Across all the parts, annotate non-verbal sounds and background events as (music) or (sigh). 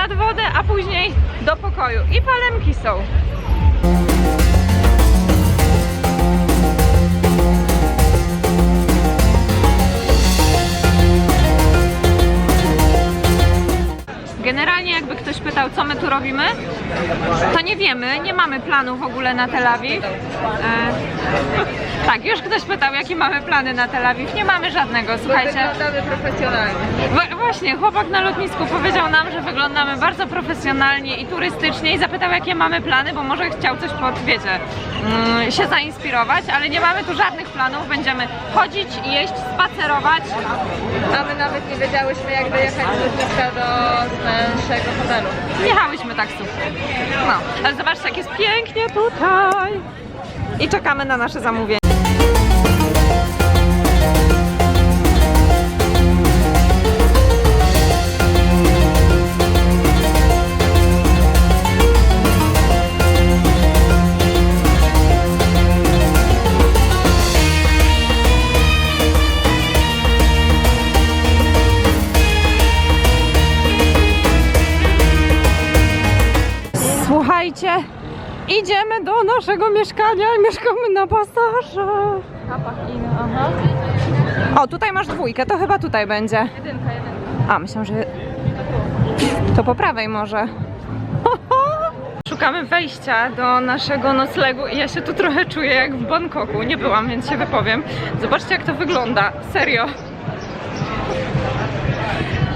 nad wodę, a później do pokoju. I palemki są. Generalnie jakby ktoś pytał, co my tu robimy, to nie wiemy, nie mamy planu w ogóle na Tel Awiw. E, tak, już ktoś pytał, jakie mamy plany na Tel Awiw. Nie mamy żadnego, słuchajcie. Wyglądamy profesjonalnie. Wa- właśnie, chłopak na lotnisku powiedział nam, że wyglądamy bardzo profesjonalnie i turystycznie i zapytał, jakie mamy plany, bo może chciał coś pod, wiecie, mm, się zainspirować, ale nie mamy tu żadnych planów. Będziemy chodzić, jeść, spacerować. A my nawet nie wiedziałyśmy jak dojechać z lotniska do naszego hotelu. Jechałyśmy taksówką. No, ale zobaczcie, jak jest pięknie tutaj. I czekamy na nasze zamówienie. Aha. O, tutaj masz dwójkę, to chyba tutaj będzie. Jedynka, jedynka. A, myślę, że to po prawej może. (laughs) Szukamy wejścia do naszego noclegu i ja się tu trochę czuję jak w Bangkoku. Nie byłam, więc się wypowiem. Zobaczcie jak to wygląda. Serio.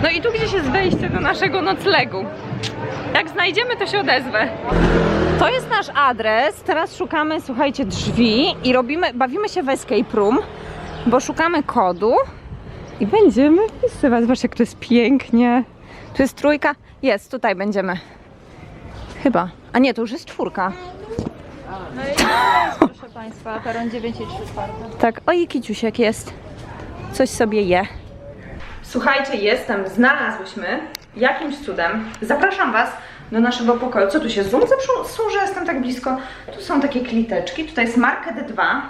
No i tu gdzieś jest wejście do naszego noclegu. Jak znajdziemy, to się odezwę. To jest nasz adres. Teraz szukamy, słuchajcie, drzwi i robimy, bawimy się w escape room, bo szukamy kodu i będziemy wpisywać. Zobaczcie, jak to jest pięknie. Tu jest trójka. Jest, tutaj będziemy. Chyba. A nie, to już jest czwórka. No i jest, proszę Państwa, peron 9 i 3 czwarte. Tak, oj, kiciusiek jest. Coś sobie je. Słuchajcie, jestem, znalazłyśmy jakimś cudem. Zapraszam Was do naszego pokoju. Co tu się zoom zepsuł, że jestem tak blisko? Tu są takie kliteczki, tutaj jest Market 2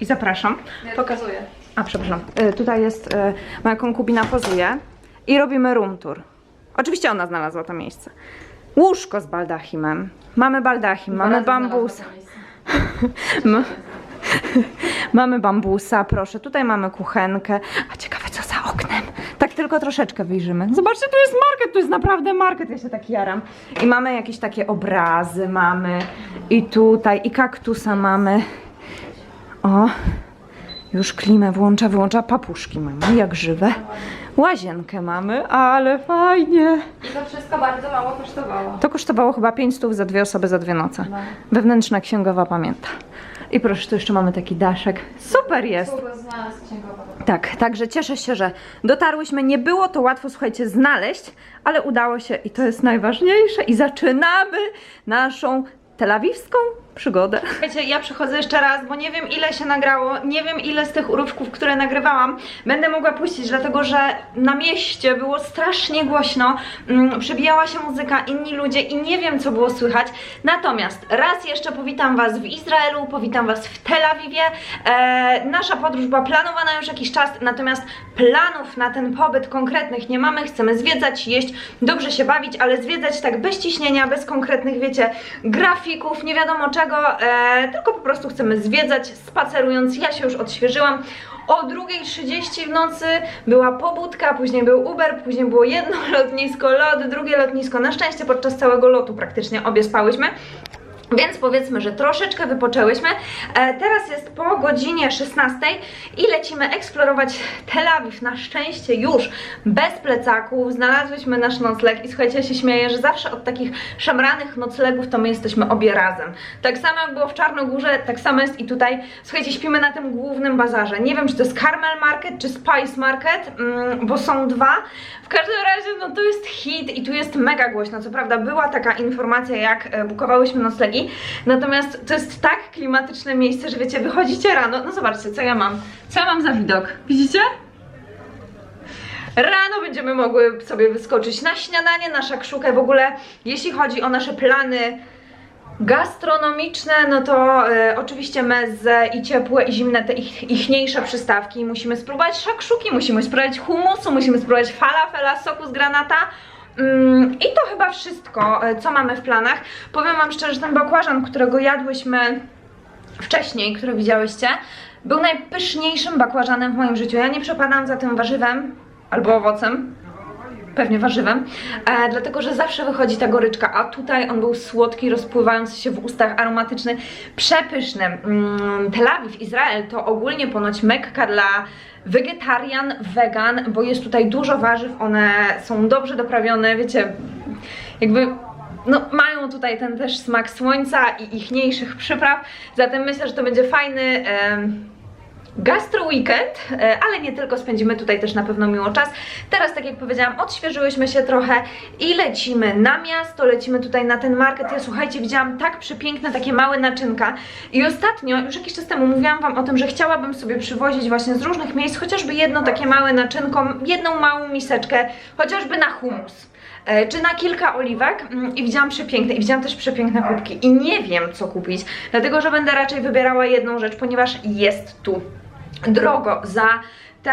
i zapraszam. Pokazuję. A, przepraszam. Y, tutaj jest, y, moja konkubina pozuje i robimy room tour. Oczywiście ona znalazła to miejsce. Łóżko z baldachimem. Mamy baldachim, mamy bambus. (laughs) Ma- (laughs) mamy bambusa, proszę. Tutaj mamy kuchenkę. A ciekawe, co za oknem. Tak tylko troszeczkę wyjrzymy. Zobaczcie, tu jest market, tu jest naprawdę market. Ja się tak jaram. I mamy jakieś takie obrazy, mamy. I tutaj, i kaktusa mamy. O, już klimę włącza, wyłącza. Papuszki mamy, jak żywe. Łazienkę mamy, ale fajnie. I to wszystko bardzo mało kosztowało. To kosztowało chyba 5 stów za dwie osoby za dwie noce. No. Wewnętrzna księgowa pamięta. I proszę, tu jeszcze mamy taki daszek. Super jest. Tak, także cieszę się, że dotarłyśmy. Nie było to łatwo, słuchajcie, znaleźć, ale udało się i to jest najważniejsze. I zaczynamy naszą telawiwską przygodę. Słuchajcie, ja przychodzę jeszcze raz, bo nie wiem ile się nagrało, nie wiem ile z tych urywków, które nagrywałam, będę mogła puścić, dlatego że na mieście było strasznie głośno, mm, przebijała się muzyka, inni ludzie i nie wiem co było słychać. Natomiast raz jeszcze powitam Was w Izraelu, powitam Was w Tel Awiwie. E, nasza podróż była planowana już jakiś czas, natomiast planów na ten pobyt konkretnych nie mamy. Chcemy zwiedzać, jeść, dobrze się bawić, ale zwiedzać tak bez ciśnienia, bez konkretnych, wiecie, grafików, nie wiadomo czego, e, tylko po prostu chcemy zwiedzać, spacerując. Ja się już odświeżyłam. O 2.30 w nocy była pobudka, później był Uber, później było jedno lotnisko, lot, drugie lotnisko. Na szczęście podczas całego lotu praktycznie obie spałyśmy. Więc powiedzmy, że troszeczkę wypoczęłyśmy. E, teraz jest po godzinie 16 i lecimy eksplorować Tel Awiw. Na szczęście już bez plecaków znalazłyśmy nasz nocleg i słuchajcie, ja się śmieję, że zawsze od takich szemranych noclegów to my jesteśmy obie razem. Tak samo jak było w Czarnogórze, tak samo jest i tutaj. Słuchajcie, śpimy na tym głównym bazarze. Nie wiem, czy to jest Carmel Market, czy Spice Market, mm, bo są dwa. W każdym razie, no to jest hit i tu jest mega głośno. Co prawda była taka informacja, jak e, bukowałyśmy noclegi, natomiast to jest tak klimatyczne miejsce, że wiecie, wychodzicie rano, no zobaczcie, co ja mam. Co ja mam za widok? Widzicie? Rano będziemy mogły sobie wyskoczyć na śniadanie, na szakszukę. W ogóle, jeśli chodzi o nasze plany Gastronomiczne, no to e, oczywiście mezze i ciepłe i zimne, te ich, ichniejsze przystawki. Musimy spróbować szakszuki, musimy spróbować humusu, musimy spróbować falafela, soku z granata. Mm, I to chyba wszystko, e, co mamy w planach. Powiem Wam szczerze, że ten bakłażan, którego jadłyśmy wcześniej, który widziałyście, był najpyszniejszym bakłażanem w moim życiu. Ja nie przepadam za tym warzywem albo owocem, pewnie warzywem, e, dlatego że zawsze wychodzi ta goryczka, a tutaj on był słodki, rozpływający się w ustach, aromatyczny, przepyszny. Mm, Tel Awiw, Izrael to ogólnie ponoć mekka dla wegetarian, wegan, bo jest tutaj dużo warzyw, one są dobrze doprawione, wiecie, jakby no, mają tutaj ten też smak słońca i ichniejszych przypraw, zatem myślę, że to będzie fajny gastro weekend, e, ale nie tylko, spędzimy tutaj też na pewno miło czas. Teraz, tak jak powiedziałam, odświeżyłyśmy się trochę i lecimy na miasto, lecimy tutaj na ten market. Ja słuchajcie, widziałam tak przepiękne takie małe naczynka i ostatnio, już jakiś czas temu mówiłam Wam o tym, że chciałabym sobie przywozić właśnie z różnych miejsc chociażby jedno takie małe naczynko, jedną małą miseczkę, chociażby na humus e, czy na kilka oliwek mm, i widziałam przepiękne i widziałam też przepiękne kubki i nie wiem co kupić, dlatego że będę raczej wybierała jedną rzecz, ponieważ jest tu drogo za te,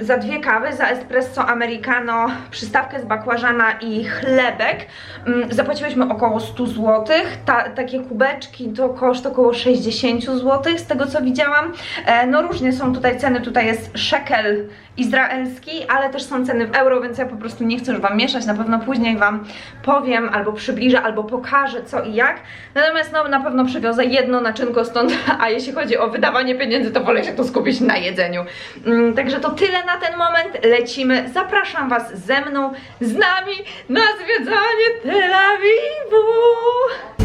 y, za dwie kawy, za espresso americano, przystawkę z bakłażana i chlebek mm, zapłaciłyśmy około 100 zł. Ta, takie kubeczki to koszt około 60 zł z tego co widziałam. E, no różnie są tutaj ceny, tutaj jest shekel izraelski, ale też są ceny w euro, więc ja po prostu nie chcę już Wam mieszać, na pewno później Wam powiem, albo przybliżę, albo pokażę co i jak. Natomiast no na pewno przywiozę jedno naczynko stąd, (laughs) a jeśli chodzi o wydawanie pieniędzy, to wolę się to skupić na jedzeniu. Mm, Także to tyle na ten moment, lecimy. Zapraszam Was ze mną, z nami na zwiedzanie Tel Awiwu.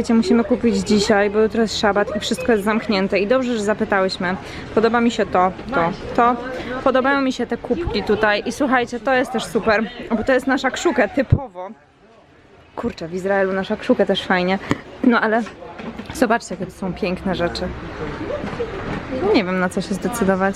Słuchajcie, musimy kupić dzisiaj, bo jutro jest szabat i wszystko jest zamknięte. I dobrze, że zapytałyśmy. Podoba mi się to, to, to. Podobają mi się te kubki tutaj. I słuchajcie, to jest też super, bo to jest nasza kszukę typowo. Kurczę, w Izraelu nasza kszukę też fajnie. No ale zobaczcie, jakie to są piękne rzeczy. Nie wiem, na co się zdecydować.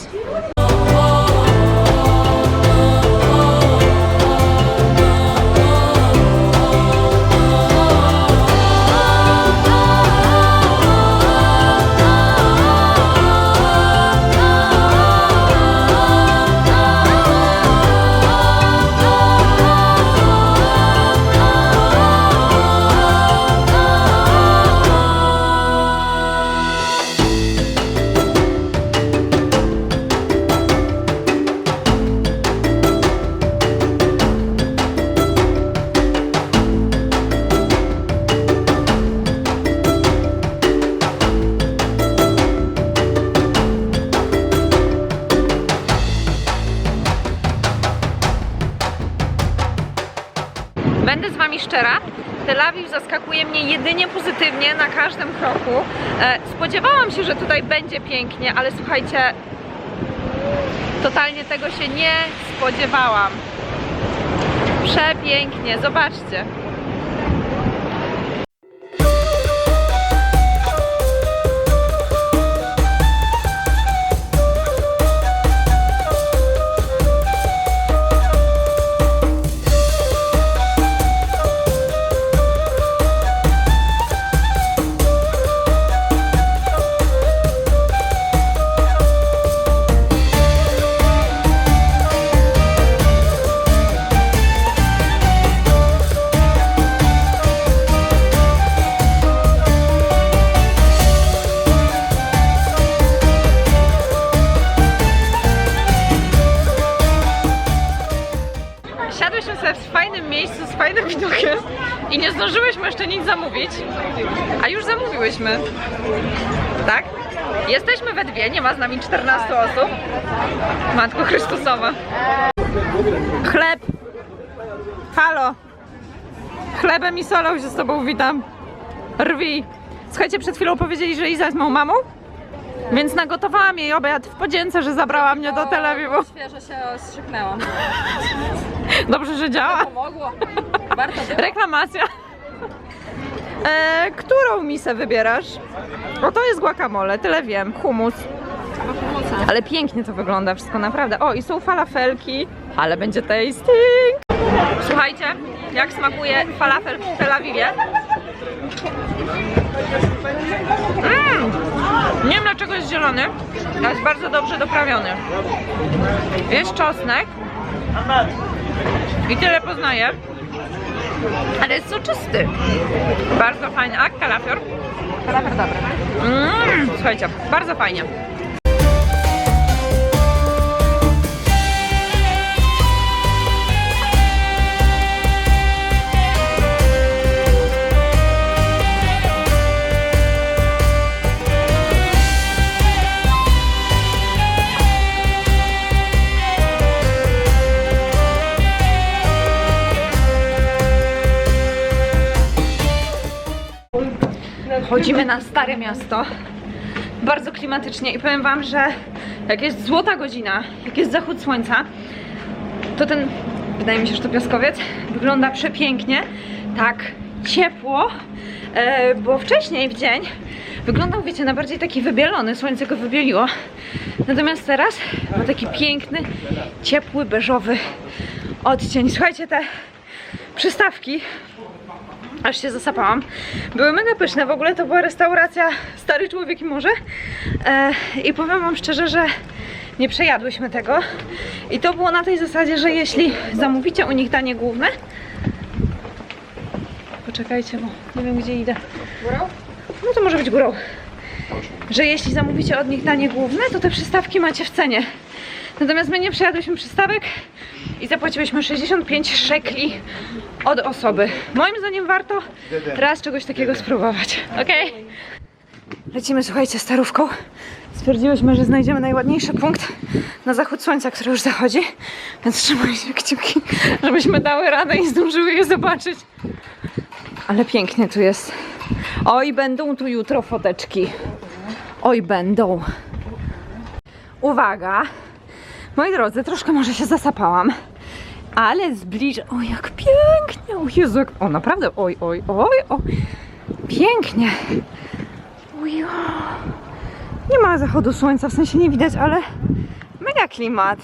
Na każdym kroku. E, spodziewałam się, że tutaj będzie pięknie, ale słuchajcie, totalnie tego się nie spodziewałam. Przepięknie, zobaczcie. Zamówiłyśmy. Tak? Jesteśmy we dwie, nie ma z nami 14 osób. Matko Chrystusowa. Chleb. Halo. Chlebem i solą się z tobą witam. Rwi. Słuchajcie, przed chwilą powiedzieli, że Iza jest moją mamą, więc nagotowałam jej obiad w podzięce, że zabrała mnie do Tel Awiwu. Świeżo się. Dobrze, że działa. Pomogło. Warto było. Reklamacja. E, którą misę wybierasz? O, to jest guacamole, tyle wiem. Humus. Ale pięknie to wygląda wszystko, naprawdę. O, i są falafelki, ale będzie tasting. Słuchajcie, jak smakuje falafel w Tel Awiwie? Mm. Nie wiem dlaczego jest zielony, ale jest bardzo dobrze doprawiony. Jest czosnek i tyle poznaję. Ale jest soczysty. Bardzo fajny. A kalafior? Kalafior dobry. Mm, słuchajcie, bardzo fajnie. Chodzimy na Stare Miasto. Bardzo klimatycznie i powiem wam, że jak jest złota godzina, jak jest zachód słońca, to ten, wydaje mi się, że to piaskowiec, wygląda przepięknie, tak ciepło, e, bo wcześniej w dzień wyglądał, wiecie, na bardziej taki wybielony, słońce go wybieliło. Natomiast teraz ma taki piękny, ciepły, beżowy odcień. Słuchajcie, te przystawki aż się zasapałam. Były mega pyszne, w ogóle to była restauracja Stary Człowiek i Morze. E, i powiem wam szczerze, że nie przejadłyśmy tego. I to było na tej zasadzie, że jeśli zamówicie u nich danie główne poczekajcie, bo nie wiem gdzie idę. No to może być górą. Że jeśli zamówicie od nich danie główne, to te przystawki macie w cenie. Natomiast my nie przejadłyśmy przystawek i zapłaciłyśmy 65 szekli od osoby. Moim zdaniem warto raz czegoś takiego spróbować. Okej? Lecimy, słuchajcie, starówką. Stwierdziłyśmy, że znajdziemy najładniejszy punkt na zachód słońca, który już zachodzi, więc trzymajcie kciuki, żebyśmy dały radę i zdążyły je zobaczyć. Ale pięknie tu jest. Oj, będą tu jutro foteczki. Oj, będą. Uwaga, Moi drodzy, troszkę może się zasapałam, ale zbliżę. O, jak pięknie! O Jezu, jak... O, naprawdę, oj, oj, oj, oj. Pięknie. Oj, o. Nie ma zachodu słońca, w sensie nie widać, ale mega klimat.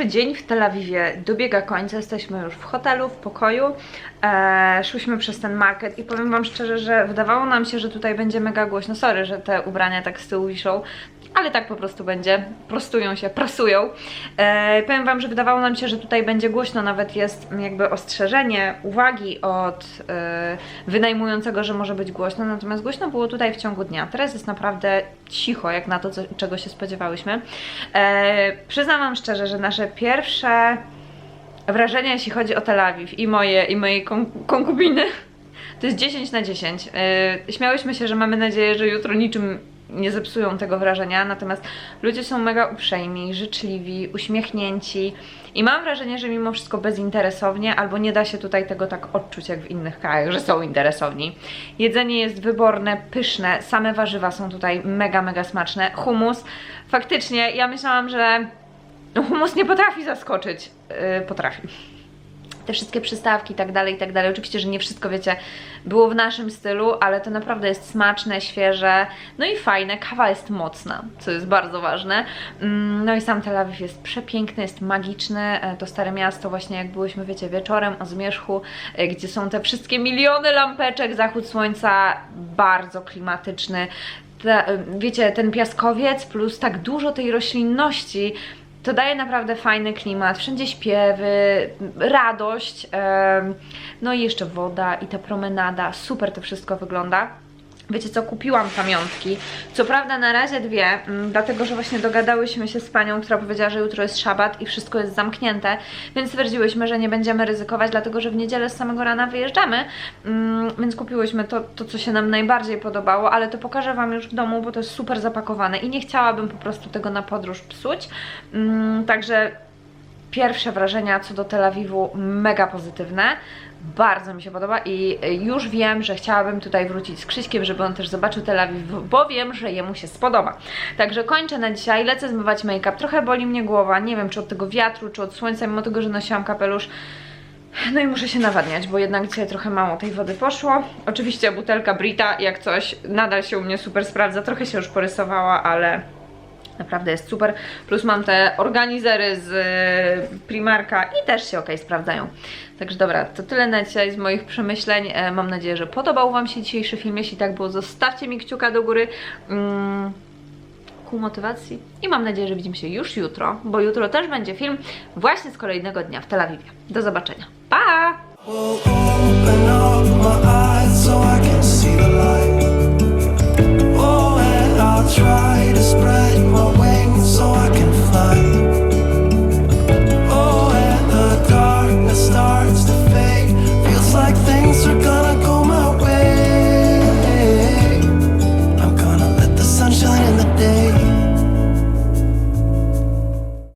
Pierwszy dzień w Tel Awiwie dobiega końca, jesteśmy już w hotelu, w pokoju. E, szłyśmy przez ten market i powiem Wam szczerze, że wydawało nam się, że tutaj będzie mega głośno. Sorry, że te ubrania tak z tyłu wiszą, ale tak po prostu będzie. Prostują się, prasują. E, powiem Wam, że wydawało nam się, że tutaj będzie głośno, nawet jest jakby ostrzeżenie, uwagi od e, wynajmującego, że może być głośno, natomiast głośno było tutaj w ciągu dnia. Teraz jest naprawdę cicho, jak na to, co, czego się spodziewałyśmy. E, przyznam Wam szczerze, że nasze pierwsze wrażenia, jeśli chodzi o Tel Awiw i moje, i mojej kon- konkubiny, To jest 10 na 10. Yy, śmiałyśmy się, że mamy nadzieję, że jutro niczym nie zepsują tego wrażenia, natomiast ludzie są mega uprzejmi, życzliwi, uśmiechnięci i mam wrażenie, że mimo wszystko bezinteresownie, albo nie da się tutaj tego tak odczuć jak w innych krajach, że są interesowni. Jedzenie jest wyborne, pyszne, same warzywa są tutaj mega, mega smaczne. Humus, faktycznie, ja myślałam, że humus nie potrafi zaskoczyć. Yy, potrafi te wszystkie przystawki i tak dalej, i tak dalej. Oczywiście, że nie wszystko, wiecie, było w naszym stylu, ale to naprawdę jest smaczne, świeże, no i fajne. Kawa jest mocna, co jest bardzo ważne. Mm, No i sam Tel Awiw jest przepiękny, jest magiczny. E, To stare miasto, właśnie jak byłyśmy, wiecie, wieczorem o zmierzchu, e, gdzie są te wszystkie miliony lampeczek, zachód słońca, bardzo klimatyczny. Te, e, wiecie, ten piaskowiec plus tak dużo tej roślinności, to daje naprawdę fajny klimat, wszędzie śpiewy, radość, no i jeszcze woda i ta promenada, super to wszystko wygląda. Wiecie co, kupiłam pamiątki. Co prawda na razie dwie, mm, dlatego że właśnie dogadałyśmy się z panią, która powiedziała, że jutro jest szabat i wszystko jest zamknięte, więc stwierdziłyśmy, że nie będziemy ryzykować, dlatego że w niedzielę z samego rana wyjeżdżamy, mm, więc kupiłyśmy to, to, co się nam najbardziej podobało, ale to pokażę Wam już w domu, bo to jest super zapakowane i nie chciałabym po prostu tego na podróż psuć. Mm, także pierwsze wrażenia co do Tel Awiwu mega pozytywne. Bardzo mi się podoba i już wiem, że chciałabym tutaj wrócić z Krzyśkiem, żeby on też zobaczył Tel Awiw, bo wiem, że jemu się spodoba. Także kończę na dzisiaj, lecę zmywać make-up. Trochę boli mnie głowa, nie wiem czy od tego wiatru, czy od słońca, mimo tego, że nosiłam kapelusz. No i muszę się nawadniać, bo jednak dzisiaj trochę mało tej wody poszło. Oczywiście butelka Brita, jak coś, nadal się u mnie super sprawdza. Trochę się już porysowała, ale Naprawdę jest super. Plus mam te organizery z y, Primarka i też się ok sprawdzają. Także dobra, to tyle na dzisiaj z moich przemyśleń. E, Mam nadzieję, że podobał Wam się dzisiejszy film. Jeśli tak było, zostawcie mi kciuka do góry. Mm, ku motywacji. I mam nadzieję, że widzimy się już jutro, bo jutro też będzie film właśnie z kolejnego dnia w Tel Awiwie. Do zobaczenia. Pa!